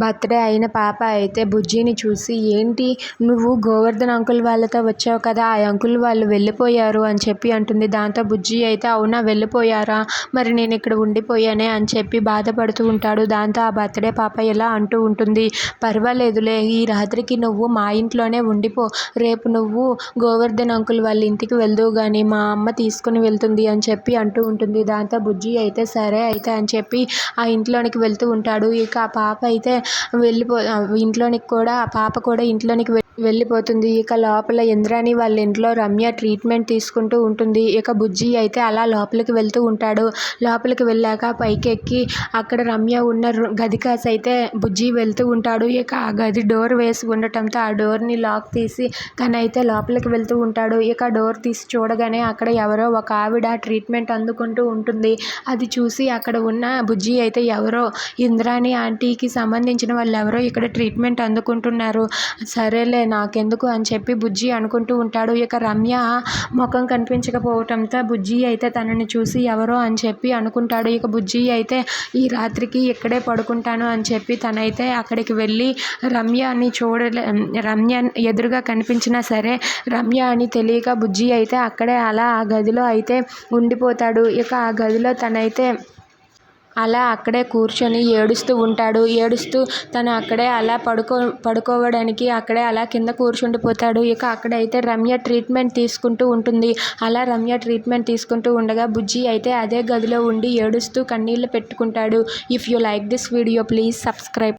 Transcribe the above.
Birthday అయిన పాప అయితే బుజ్జిని చూసి ఏంటి? నువ్వు గోవర్ధన్ అంకుల్ వాళ్ళతో వచ్చావు కదా ఆ అంకుల్ వాళ్ళు వెళ్ళిపోయారు అని చెప్పి అంటుంది. దాంతో బుజ్జి అయితే అవునా వెళ్ళిపోయారా? మరి నేను ఇక్కడ ఉండిపోయానే అని చెప్పి బాధపడుతూ ఉంటాడు. దాంతో ఆ బర్త్డే పాప ఇలా అంటూ ఉంటుంది. పర్వాలేదులే ఈ రాత్రికి నువ్వు మా ఇంట్లోనే ఉండిపో. రేపు నువ్వు గోవర్ధన్ అంకుల్ వాళ్ళ ఇంటికి వెళ్దువు కానీ మా అమ్మ తీసుకుని వెళ్తుంది అని చెప్పి అంటూ ఉంటుంది. దాంతో బుజ్జి అయితే సరే అయితే అని చెప్పి ఆ ఇంట్లోనికి వెళ్తూ ఉంటాడు. ఇక ఆ పాప అయితే వెళ్ళిపో ఇంట్లోనికి కూడా ఆ పాప కూడా ఇంట్లోనికి వెళ్ళిపోతుంది. ఇక లోపల ఇంద్రాణి వాళ్ళ ఇంట్లో రమ్య ట్రీట్మెంట్ తీసుకుంటూ ఉంటుంది. ఇక బుజ్జి అయితే అలా లోపలికి వెళ్తూ ఉంటాడు. లోపలికి వెళ్ళాక పైకి ఎక్కి అక్కడ రమ్య ఉన్న గది కాసి అయితే బుజ్జి వెళ్తూ ఉంటాడు. ఇక ఆ గది డోర్ వేసి ఉండటంతో ఆ డోర్ని లాక్ తీసి తనైతే లోపలికి వెళ్తూ ఉంటాడు. ఇక డోర్ తీసి చూడగానే అక్కడ ఎవరో ఒక ఆవిడ ట్రీట్మెంట్ అందుకుంటూ ఉంటుంది. అది చూసి అక్కడ ఉన్న బుజ్జి అయితే ఎవరో ఇంద్రాణి ఆంటీకి సంబంధించిన వాళ్ళు ఎవరో ఇక్కడ ట్రీట్మెంట్ అందుకుంటున్నారు. సరేలే నాకెందుకు అని చెప్పి బుజ్జి అనుకుంటూ ఉంటాడు. ఇక రమ్య ముఖం కనిపించకపోవటంతో బుజ్జి అయితే తనని చూసి ఎవరో అని చెప్పి అనుకుంటాడు. ఇక బుజ్జి అయితే ఈ రాత్రికి ఇక్కడే పడుకుంటాను అని చెప్పి తనైతే అక్కడికి వెళ్ళి రమ్య అని చూడలే రమ్య ఎదురుగా కనిపించినా సరే రమ్య అని తెలియక బుజ్జి అయితే అక్కడే అలా ఆ గదిలో అయితే ఉండిపోతాడు. ఇక ఆ గదిలో తనైతే అలా అక్కడే కూర్చొని ఏడుస్తూ ఉంటాడు. ఏడుస్తూ తను అక్కడే అలా పడుకో పడుకోవడానికి అక్కడే అలా కింద కూర్చుండిపోతాడు ఇక అక్కడైతే రమ్య ట్రీట్మెంట్ తీసుకుంటూ ఉంటుంది. అలా రమ్య ట్రీట్మెంట్ తీసుకుంటూ ఉండగా బుజ్జి అయితే అదే గదిలో ఉండి ఏడుస్తూ కన్నీళ్ళు పెట్టుకుంటాడు. If you like this video please subscribe